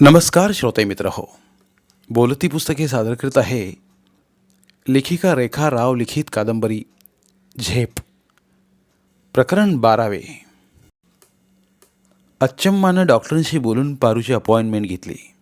नमस्कार श्रोते मित्र हो. बोलती पुस्तके सादर करीत आहे लेखिका रेखा राव लिखित कादंबरी झेप. प्रकरण बारावे. अच्चम्मानं डॉक्टरांशी बोलून पारूची अपॉइंटमेंट घेतली.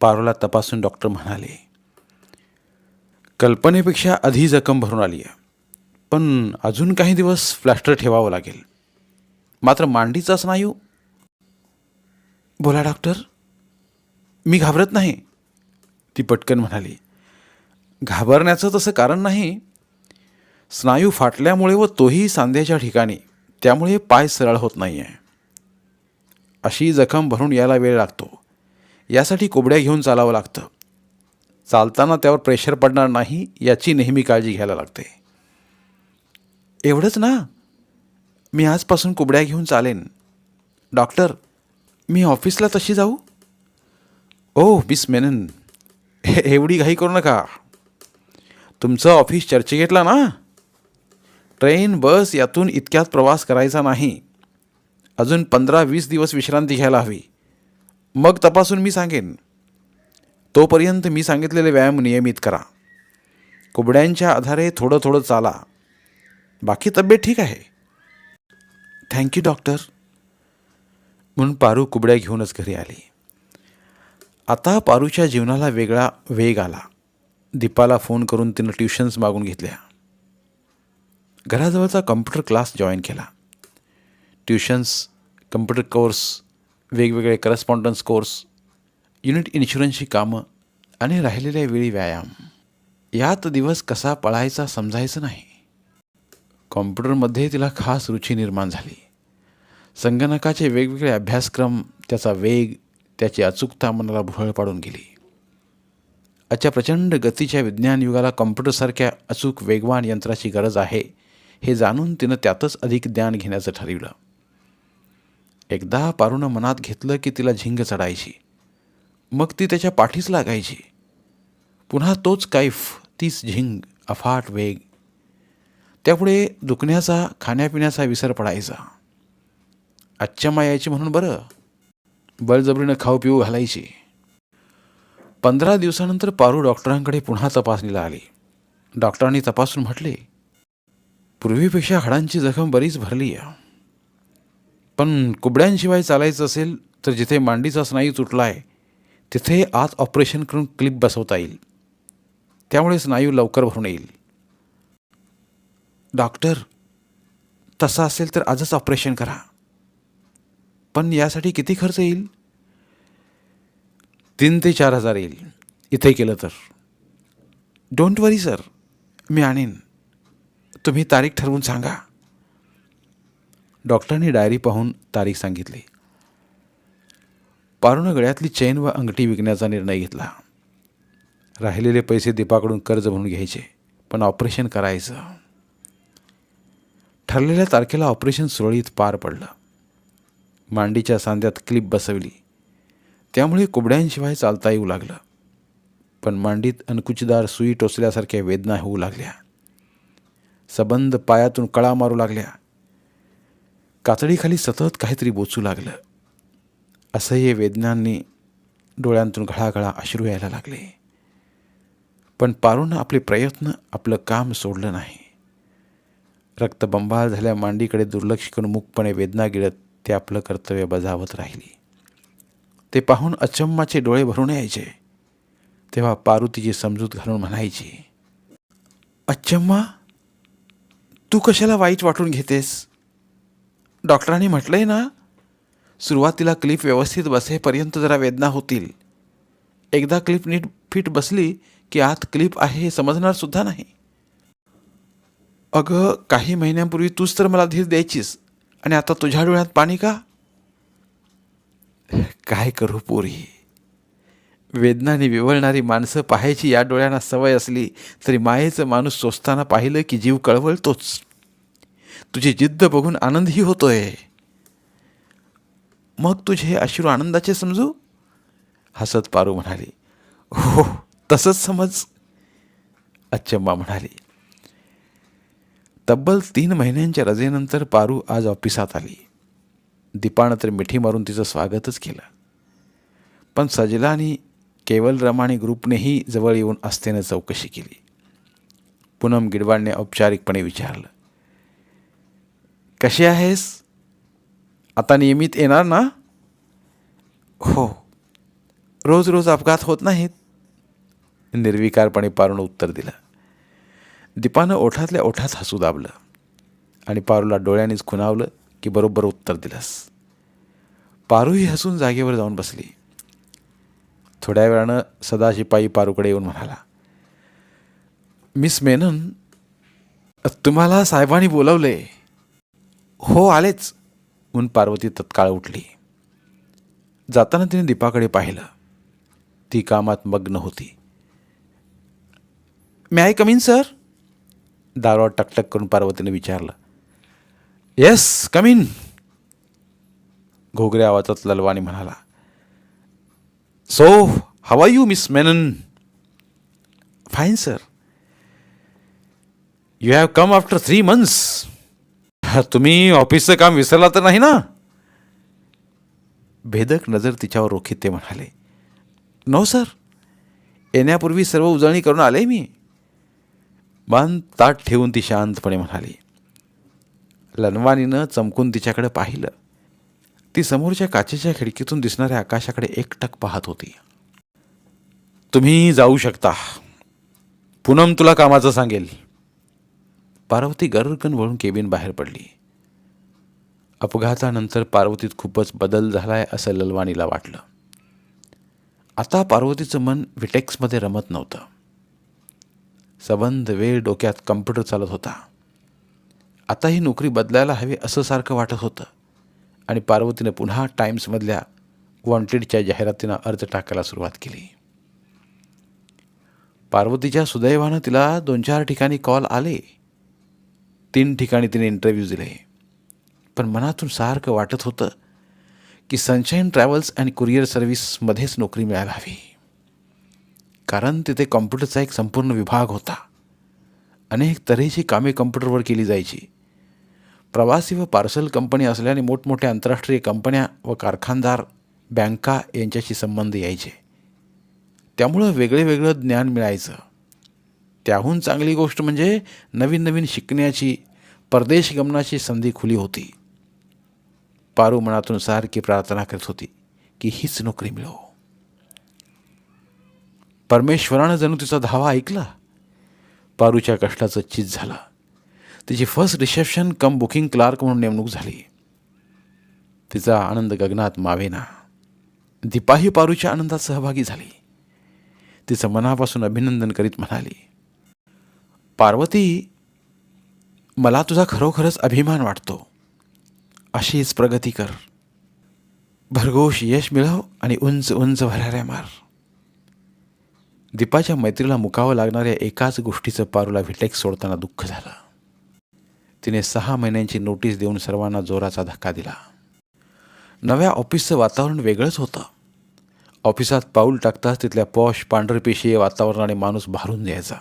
पारूला तपासून डॉक्टर म्हणाले कल्पनेपेक्षा आधी जखम भरून आली आहे. पण अजून काही दिवस प्लॅस्टर ठेवावं लागेल. मात्र मांडीचा स्नायू बोला डॉक्टर मी घाबरत नाही. ती पटकन म्हणाली. घाबरण्याचं तसं कारण नाही. स्नायू फाटल्यामुळे व तोही सांध्याच्या ठिकाणी. त्यामुळे पाय सरळ होत नाही आहे अशी जखम भरून यायला वेळ लागतो. यासाठी कोबड्या घेऊन चालावं लागतं. चालताना त्यावर प्रेशर पडणार नाही याची नेहमी काळजी घ्यायला लागते. एवढंच ना. मी आजपासून कोबड्या घेऊन चालेन. डॉक्टर मी ऑफिसला तशी जाऊ? ओ मिस मेनन हे एवढी घाई करू नका. तुमचं ऑफिस चर्चगेटला ना? ट्रेन बस यातून इतक्यात प्रवास करायचा नाही. अजून पंधरा वीस दिवस विश्रांती घ्यायला हवी. मग तपासून मी सांगेन. तोपर्यंत मी सांगितलेले व्यायाम नियमित करा. कुबड्यांच्या आधारे थोडं थोडं चाला. बाकी तब्येत ठीक आहे. थँक्यू डॉक्टर म्हणून पारू कुबड्या घेऊनच घरी आली. आता पारूच्या जीवनाला वेगळा वेग आला. दीपाला फोन करून तिनं ट्युशन्स मागून घेतल्या. घराजवळचा कम्प्युटर क्लास जॉईन केला. ट्युशन्स कम्प्युटर कोर्स वेगवेगळे करस्पॉन्डन्स कोर्स युनिट इन्शुरन्सची कामं आणि राहिलेल्या वेळी व्यायाम. यात दिवस कसा पळायचा समजायचं नाही. कॉम्प्युटरमध्ये तिला खास रुची निर्माण झाली. संगणकाचे वेगवेगळे अभ्यासक्रम त्याचा वेग त्याची अचूकता मनाला भुरळ पाडून गेली. आजच्या प्रचंड गतीच्या विज्ञान युगाला कॉम्प्युटरसारख्या अचूक वेगवान यंत्राची गरज आहे हे जाणून तिनं त्यातच अधिक ज्ञान घेण्याचं ठरविलं. एकदा पारूनं मनात घेतलं की तिला झिंग चढायची. मग ती त्याच्या पाठीच लागायची. पुन्हा तोच कैफ तीच झिंग अफाट वेग. त्यापुढे दुखण्याचा खाण्यापिण्याचा विसर पडायचा. आजच्या यायची म्हणून बरं. बळजबरीनं खाऊ पिऊ घालायची. पंधरा दिवसानंतर पारू डॉक्टरांकडे पुन्हा तपासणीला आली. डॉक्टरांनी तपासून म्हटले पूर्वीपेक्षा हाडांची जखम बरीच भरली आहे. पण कुबड्यांशिवाय चालायचं असेल तर जिथे मांडीचा स्नायू तुटला आहे तिथे आत ऑपरेशन करून क्लिप बसवता येईल. त्यामुळे स्नायू लवकर भरून येईल. डॉक्टर तसं असेल तर आजच ऑपरेशन करा. पण यासाठी किती खर्च येईल? तीन ते चार हजार येईल. इथे केलं तर. डोंट वरी सर मी आणीन. तुम्ही तारीख ठरवून सांगा. डॉक्टरांनी डायरी पाहून तारीख सांगितली. पारूनं गळ्यातली चेन व अंगठी विकण्याचा निर्णय घेतला. राहिलेले पैसे दीपाकडून कर्ज म्हणून घ्यायचे पण ऑपरेशन करायचं. ठरलेल्या तारखेला ऑपरेशन सुरळीत पार पडलं. मांडीच्या सांध्यात क्लिप बसवली. त्यामुळे कुबड्यांशिवाय चालता येऊ लागलं. पण मांडीत अनकुचीदार सुई टोचल्यासारख्या वेदना होऊ लागल्या. सबंध पायातून कळा मारू लागल्या. कातडीखाली सतत काहीतरी बोचू लागलं. असह्य वेदनांनी डोळ्यांतून घळाघळा अश्रू यायला लागले. पण पारूनं आपले प्रयत्न आपलं काम सोडलं नाही. रक्तबंबाळ झाल्या मांडीकडे दुर्लक्ष करून मुखपणे वेदना गिळत ते आपलं कर्तव्य बजावत राहिली. ते पाहून अचम्माचे डोळे भरून यायचे. तेव्हा पारू तिची समजूत घालून म्हणायची अचम्मा तू कशाला वाईट वाटून घेतेस? डॉक्टरांनी म्हटलंय ना सुरुवातीला क्लिप व्यवस्थित बसेपर्यंत जरा वेदना होतील. एकदा क्लिप नीट फिट बसली की आत क्लिप आहे हे समजणार सुद्धा नाही. अगं काही महिन्यांपूर्वी तूच तर मला धीर द्यायचीस. आणि आता तुझ्या डोळ्यात पाणी का? काय करू पोरी? वेदनाने विवळणारी माणसं पाहायची या डोळ्यांना सवय असली तरी मायेचं माणूस सोसताना पाहिलं की जीव कळवळतोच. तुझी जिद्द बघून आनंदही होतोय. मग तुझे अश्रू आनंदाचे समजू? हसत पारू म्हणाली. हो तसंच समज अच्चम्मा म्हणाली. तब्बल तीन महिन्यांच्या रजेनंतर पारू आज ऑफिसात आली. दीपानं तर मिठी मारून तिचं स्वागतच केलं. पण सजला आणि केवल रमाणी ग्रुपनेही जवळ येऊन असतेनं चौकशी केली. पूनम गिडवाडने औपचारिकपणे विचारलं कशी आहेस? आता नियमित येणार ना? हो. रोज रोज अपघात होत नाहीत. निर्विकारपणे पारून उत्तर दिलं. दीपानं ओठातल्या ओठात हसू दाबलं आणि पारूला डोळ्यानेच खुणावलं की बरोबर उत्तर दिलंस. पारूही हसून जागेवर जाऊन बसली. थोड्या वेळानं सदाशिपाई पारूकडे येऊन म्हणाला मिस मेनन तुम्हाला साहेबांनी बोलवले. हो आलेच म्हणून पार्वती तत्काळ उठली. जाताना तिने दीपाकडे पाहिलं. ती कामात मग्न होती. मी आय कमीन सर दारावर टकटक करून पार्वतीने विचारलं येस कमीन घोगऱ्या आवाजात ललवानी म्हणाला so how are you miss Menon? Fine sir. You have come after three months. तुम्ही ऑफिसचं काम विसरला तर नाही ना? भेदक नजर तिच्यावर रोखीत ते म्हणाले नो सर. येण्यापूर्वी सर्व उजळणी करून आले मी. मान ताट ठेवून ती शांतपणे म्हणाली लनवानीनं चमकून तिच्याकडे पाहिलं. ती समोरच्या काचेच्या खिडकीतून दिसणाऱ्या आकाशाकडे एकटक पाहत होती. तुम्ही जाऊ शकता. पूनम तुला कामाचं सांगेल. पार्वती गरकन वळून केबिन बाहेर पडली. अपघातानंतर पार्वतीत खूपच बदल झालाय असं ललवाणीला वाटलं. आता पार्वतीचं मन विटेक्समध्ये रमत नव्हतं. सबंध वेळ डोक्यात कम्प्युटर चालत होता. आता ही नोकरी बदलायला हवी असं सारखं वाटत होतं. आणि पार्वतीने पुन्हा टाईम्समधल्या वॉन्टेडच्या जाहिरातीनं अर्ज टाकायला सुरुवात केली. पार्वतीच्या सुदैवानं तिला दोन चार ठिकाणी कॉल आले. तीन ठिकाणी तिने इंटरव्ह्यू दिले. पण मनातून सारखं वाटत होतं की सनशाईन ट्रॅव्हल्स अँड कुरिअर सर्व्हिसमध्येच नोकरी मिळायला हवी. कारण तिथे कॉम्प्युटरचा एक संपूर्ण विभाग होता. अनेक तऱ्हेची कामे कम्प्युटरवर केली जायची. प्रवासी व पार्सल कंपनी असल्याने मोठमोठ्या आंतरराष्ट्रीय कंपन्या व कारखानदार बँका यांच्याशी संबंध यायचे. त्यामुळं वेगळे वेगळं ज्ञान मिळायचं. त्याहून चांगली गोष्ट म्हणजे नवीन नवीन शिकण्याची परदेश गमनाची संधी खुली होती. पारू मनातून सारखी प्रार्थना करत होती की हीच नोकरी मिळो. परमेश्वरानं जणू तिचा धावा ऐकला. पारूच्या कष्टाचं चीज झालं. तिची first reception cum booking clerk म्हणून नेमणूक झाली. तिचा आनंद गगनात मावेना. दीपाही पारूच्या आनंदात सहभागी झाली. तिचं मनापासून अभिनंदन करीत म्हणाली पार्वती मला तुझा खरोखरच अभिमान वाटतो. अशीच प्रगती कर. भरघोष यश मिळव आणि उंच उंच भराऱ्या मार. दीपाच्या मैत्रीला मुकावं लागणाऱ्या एकाच गोष्टीचं पारूला व्हिटेक्स सोडताना दुःख झालं. तिने सहा महिन्यांची नोटीस देऊन सर्वांना जोराचा धक्का दिला. नव्या ऑफिसचं वातावरण वेगळंच होतं. ऑफिसात पाऊल टाकताच तिथल्या पॉश पांढरपेशीय वातावरणाने माणूस भारून द्यायचा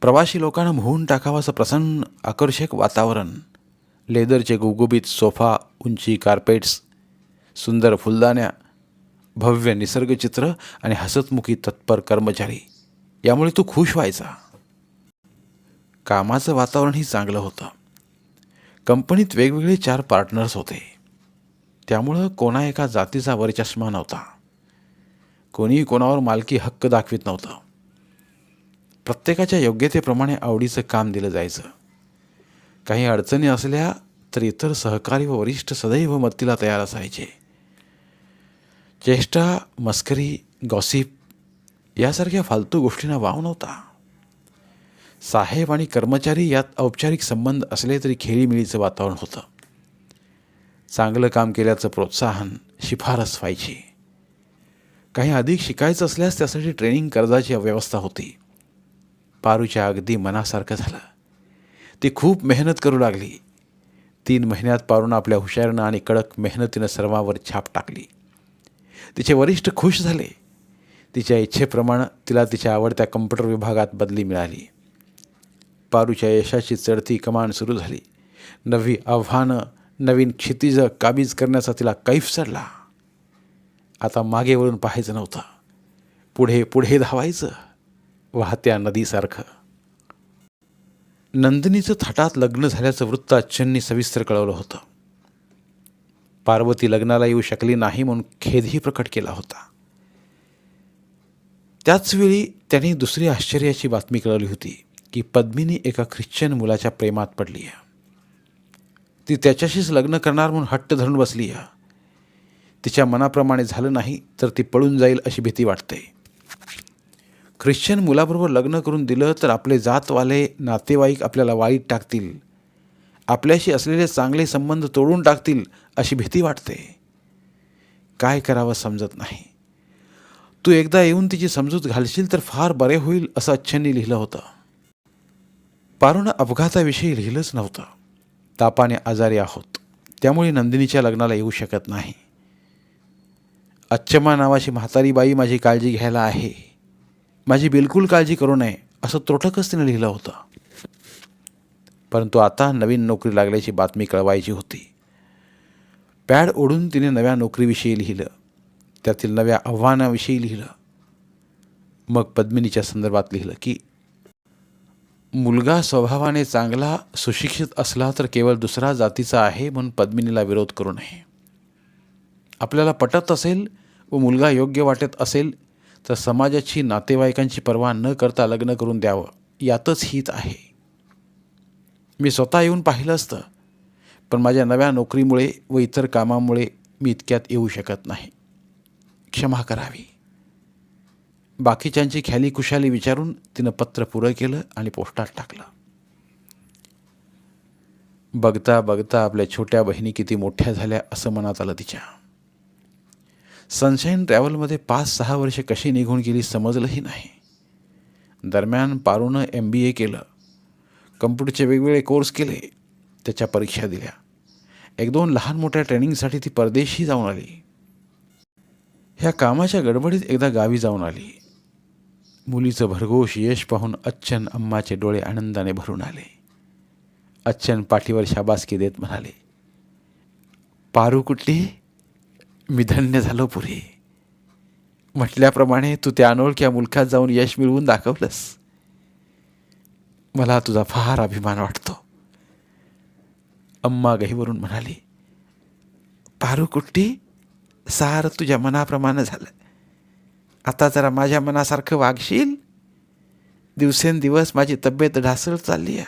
प्रवासी लोकांना मोहून टाकावं असं प्रसन्न आकर्षक वातावरण. लेदरचे गुबगुबीत सोफा उंची कार्पेट्स सुंदर फुलदाण्या भव्य निसर्गचित्र आणि हसतमुखी तत्पर कर्मचारी. यामुळे तो खुश व्हायचा. कामाचं वातावरणही चांगलं होतं. कंपनीत वेगवेगळे चार पार्टनर्स होते. त्यामुळं कोणा एका जातीचा वरचष्मा नव्हता. कोणीही कोणावर मालकी हक्क दाखवित नव्हतं. प्रत्येकाच्या योग्यतेप्रमाणे आवडीचं काम दिलं जायचं. काही अडचणी असल्या तर इतर सहकारी व वरिष्ठ सदैव मदतीला तयार असायचे. चेष्टा मस्करी गॉसिप यासारख्या फालतू गोष्टींना वाव नव्हता. साहेब आणि कर्मचारी यात औपचारिक संबंध असले तरी खेळीमिळीचं वातावरण होतं. चांगलं काम केल्याचं प्रोत्साहन शिफारस व्हायची. काही अधिक शिकायचं असल्यास त्यासाठी ट्रेनिंग कर्जाची व्यवस्था होती. पारूच्या अगदी मनासारखं झालं. ती खूप मेहनत करू लागली. तीन महिन्यात पारून आपल्या हुशारीनं आणि कडक मेहनतीनं सर्वांवर छाप टाकली. तिचे वरिष्ठ खुश झाले. तिच्या इच्छेप्रमाणे तिला तिच्या आवडत्या कम्प्युटर विभागात बदली मिळाली. पारूच्या यशाची चढती कमान सुरू झाली. नवी आव्हानं नवीन क्षितिज काबीज करण्याचा तिला कैफ चढला आता मागे वळून पाहायचं नव्हतं. पुढे पुढे धावायचं. वाहत्या नदीसारखं. नंदिनीचं थाटात लग्न झाल्याचं वृत्त अच्छननी सविस्तर कळवलं होतं. पार्वती लग्नाला येऊ शकली नाही म्हणून खेदही प्रकट केला होता. त्याचवेळी त्याने दुसरी आश्चर्याची बातमी कळवली होती की पद्मिनी एका ख्रिश्चन मुलाच्या प्रेमात पडली आहे ती त्याच्याशीच लग्न करणार म्हणून हट्ट धरून बसली आहे तिच्या मनाप्रमाणे झालं नाही तर ती पळून जाईल अशी भीती वाटते. ख्रिश्चन मुलाबरोबर लग्न करून दिलं तर आपले जातवाले नातेवाईक आपल्याला वाईट टाकतील. आपल्याशी असलेले चांगले संबंध तोडून टाकतील अशी भीती वाटते. काय करावं समजत नाही. तू एकदा येऊन तिची समजूत घालशील तर फार बरे होईल असं अच्छांनी लिहिलं होतं. पारुनं अपघाताविषयी लिहिलंच नव्हतं. तापाने आजारी आहोत. त्यामुळे नंदिनीच्या लग्नाला येऊ शकत नाही. अच्छमा नावाची म्हातारी बाई माझी काळजी घ्यायला आहे. माझी बिलकुल काळजी करू नये असं त्रोटकच तिने लिहिलं होतं. परंतु आता नवीन नोकरी लागल्याची बातमी कळवायची होती. पॅड ओढून तिने नव्या नोकरीविषयी लिहिलं. त्यातील नव्या आव्हानाविषयी लिहिलं. मग पद्मिनीच्या संदर्भात लिहिलं की मुलगा स्वभावाने चांगला सुशिक्षित असला तर केवळ दुसरा जातीचा आहे म्हणून पद्मिनीला विरोध करू नये. आपल्याला पटत असेल व मुलगा योग्य वाटत असेल तर समाजाची नातेवाईकांची पर्वा न करता लग्न करून द्यावं. यातच हित आहे. मी स्वतः येऊन पाहिलं असतं. पण माझ्या नव्या नोकरीमुळे व इतर कामामुळे मी इतक्यात येऊ शकत नाही. क्षमा करावी. बाकीच्यांची ख्याली खुशाली विचारून तिनं पत्र पुरं केलं आणि पोस्टात टाकलं. बघता बघता आपल्या छोट्या बहिणी किती मोठ्या झाल्या असं मनात आलं तिच्या. सनशाईन ट्रॅव्हलमध्ये पाच सहा वर्षे कशी निघून गेली समजलंही नाही. दरम्यान पारूनं एम बी ए केलं. कम्प्युटरचे वेगवेगळे कोर्स केले त्याच्या परीक्षा दिल्या. एक दोन लहान मोठ्या ट्रेनिंगसाठी ती परदेशी जाऊन आली. ह्या कामाच्या गडबडीत एकदा गावी जाऊन आली. मुलीचं भरघोष यश पाहून अच्छन अम्माचे डोळे आनंदाने भरून आले. अच्छन पाठीवर शाबासकी देत म्हणाले पारू कुठली? मी धन्य झालो पुरे. म्हटल्याप्रमाणे तू त्या अनोळख्या मुलखात जाऊन यश मिळवून दाखवलंस. मला तुझा फार अभिमान वाटतो. अम्मा गहीवरून म्हणाली पारू कुट्टी सार तुझ्या मनाप्रमाणे झालं. आता जरा माझ्या मनासारखं वागशील. दिवसेंदिवस माझी तब्येत ढासळ चालली आहे.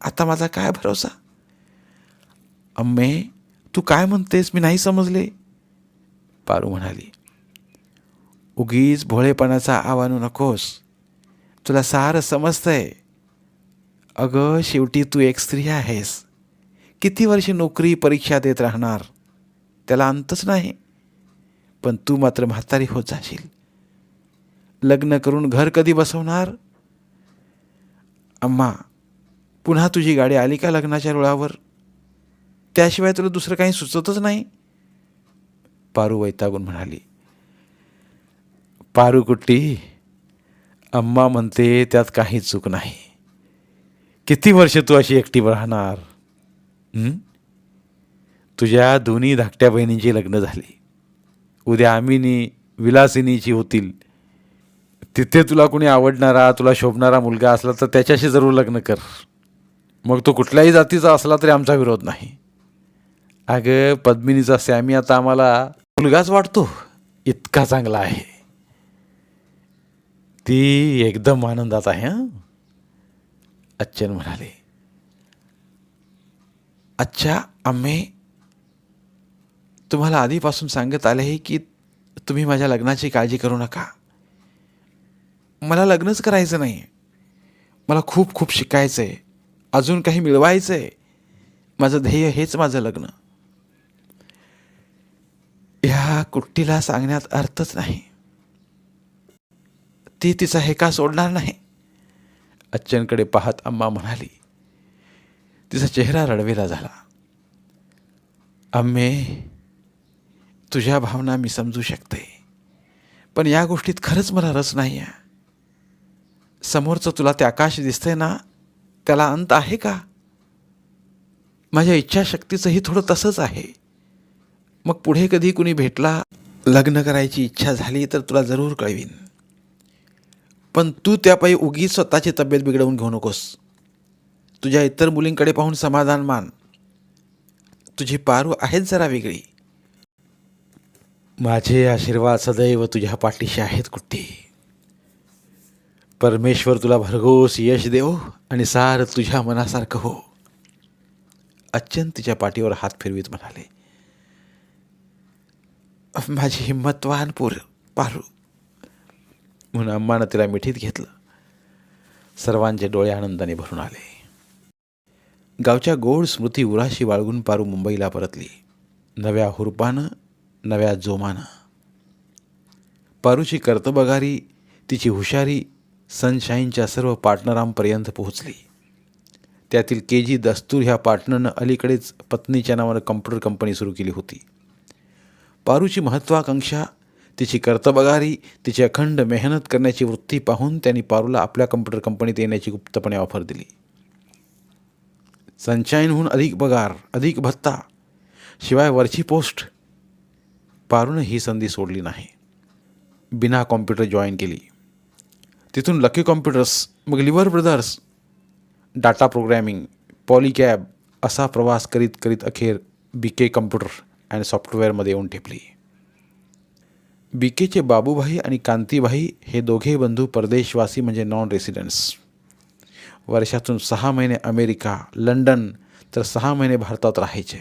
आता माझा काय भरोसा? अम्मे तू काय म्हणतेस? मी नाही समजले. पारू म्हणाली उगीच भोळेपणाचा आवानू नकोस. तुला सारं समजतंय. अगं शेवटी तू एक स्त्री आहेस. किती वर्ष नोकरी परीक्षा देत राहणार? त्याला अंतच नाही. पण तू मात्र म्हातारी होत जाशील. लग्न करून घर कधी बसवणार? अम्मा पुन्हा तुझी गाडी आली का लग्नाच्या रुळावर? त्याशिवाय तुला दुसरं काही सुचतच नाही. पारू वैतागून म्हणाली. पारू कुट्टी अम्मा म्हणते त्यात काही चूक नाही. किती वर्ष तू अशी एकटी राहणार? तुझ्या दोन्ही धाकट्या बहिणींची लग्न झाली. उद्या आमिनी विलासिनीची होतील. तिथे तुला कोणी आवडणारा तुला शोभणारा मुलगा असला तर त्याच्याशी जरूर लग्न कर. मग तो कुठल्याही जातीचा असला तरी आमचा विरोध नाही. अगं पद्मिनीचा सॅमी आता आम्हाला मुलगाच वाटतो. इतका चांगला आहे. ती एकदम आनंदात आहे हां? अच्छन म्हणाले अच्छा आम्ही तुम्हाला आधीपासून सांगत आले आहे की तुम्ही माझ्या लग्नाची काळजी करू नका मला लग्नच करायचं नाही मला खूप खूप शिकायचं आहे अजून काही मिळवायचं आहे माझं ध्येय हेच माझं लग्न ह्या कुट्टीला सांगण्यात अर्थच नाही ती तिचा हेका सोडणार नाही अच्छनकडे पाहत अम्मा म्हणाली तिचा चेहरा रडवेला झाला. अम्मे तुझ्या भावना मी समजू शकते पण या गोष्टीत खरंच मला रस नाही आहे समोरचं तुला ते आकाश दिसतंय ना त्याला अंत आहे का? माझ्या इच्छाशक्तीचंही थोडं तसंच आहे. मग पुढे कधी कुणी भेटला लग्न करायची इच्छा झाली तर तुला जरूर कळवीन. पण तू त्यापायी उगीच स्वतःची तब्येत बिघडवून घेऊ नकोस. तुझ्या इतर मुलींकडे पाहून समाधान मान. तुझी पारू आहेच जरा वेगळी. माझे आशीर्वाद सदैव तुझ्या पाठीशी आहेत कुठे? परमेश्वर तुला भरघोस यश देव आणि सार तुझ्या मनासारखं हो. अच्चन तिच्या पाठीवर हात फिरवीत म्हणाले माझी हिंमतवान पूर पारू. म्हणून अम्मानं तिला मिठीत घेतलं. सर्वांचे डोळे आनंदाने भरून आले. गावच्या गोड स्मृती उराशी बाळगून पारू मुंबईला परतली. नव्या हुरपानं नव्या जोमानं. पारूची कर्तबगारी तिची हुशारी सनशाईनच्या सर्व पार्टनरांपर्यंत पोहोचली. त्यातील के जी दस्तूर ह्या पार्टनरनं अलीकडेच पत्नीच्या नावानं कम्प्युटर कंपनी सुरू केली होती. पारूची महत्त्वाकांक्षा तिची कर्तबगारी तिची अखंड मेहनत करण्याची वृत्ती पाहून त्यांनी पारूला आपल्या कम्प्युटर कंपनीत येण्याची गुप्तपणे ऑफर दिली. सनशाईनहून अधिक पगार अधिक भत्ता शिवाय वरची पोस्ट पारूनं ही संधी सोडली नाही. बिना कॉम्प्युटर जॉईन केली. तिथून लकी कॉम्प्युटर्स मग Lever Brothers data programming Polycab असा प्रवास करीत करीत अखेर बी के कम्प्युटर अँड सॉफ्टवेअरमध्ये येऊन ठेपली. बी केचे बाबूभाई आणि कांतीभाई हे दोघे बंधू परदेशवासी म्हणजे नॉन रेसिडेंट्स वर्षातून सहा महिने अमेरिका लंडन तर सहा महिने भारतात राहायचे.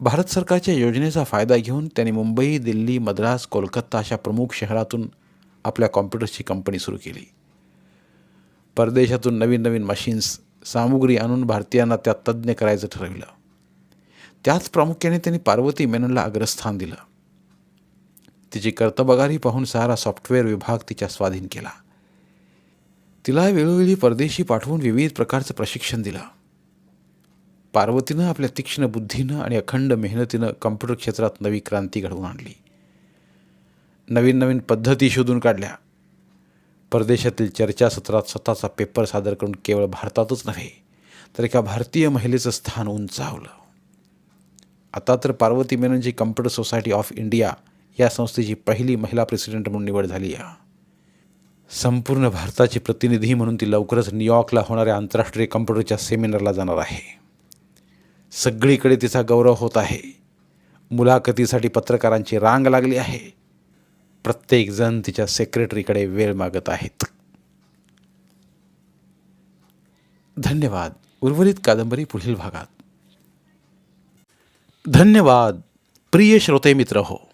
भारत सरकारच्या योजनेचा फायदा घेऊन त्यांनी मुंबई दिल्ली मद्रास कोलकाता अशा प्रमुख शहरातून आपल्या कॉम्प्युटर्सची कंपनी सुरू केली. परदेशातून नवीन नवीन मशीन्स सामुग्री आणून भारतीयांना त्यात तज्ज्ञ करायचं ठरविलं. त्याच प्रामुख्याने त्यांनी पार्वती मेननला अग्रस्थान दिलं. तिची कर्तबगारी पाहून सारा सॉफ्टवेअर विभाग तिच्या स्वाधीन केला. तिला वेळोवेळी परदेशी पाठवून विविध प्रकारचं प्रशिक्षण दिलं. पार्वतीनं आपल्या तीक्ष्ण बुद्धीनं आणि अखंड मेहनतीनं कम्प्युटर क्षेत्रात नवी क्रांती घडवून आणली. नवीन नवीन पद्धती शोधून काढल्या. परदेशातील चर्चासत्रात स्वतःचा पेपर सादर करून केवळ भारतातच नव्हे तर एका भारतीय महिलेचं स्थान उंचावलं. आता तर पार्वती मेननची कम्प्युटर सोसायटी ऑफ इंडिया या संस्थेची पहिली महिला प्रेसिडेंट म्हणून निवड झाली आहे. संपूर्ण भारताची प्रतिनिधी म्हणून ती लवकरच न्यूयॉर्कला होणाऱ्या आंतरराष्ट्रीय कम्प्युटरच्या सेमिनारला जाणार आहे. सगळीकडे तिचा गौरव होत आहे. मुलाखतीसाठी पत्रकारांची रांग लागली आहे. प्रत्येकजण तिच्या सेक्रेटरीकडे वेळ मागत आहेत. धन्यवाद. उर्वरित कादंबरी पुढील भागात. धन्यवाद. प्रिय श्रोते मित्र हो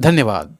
धन्यवाद.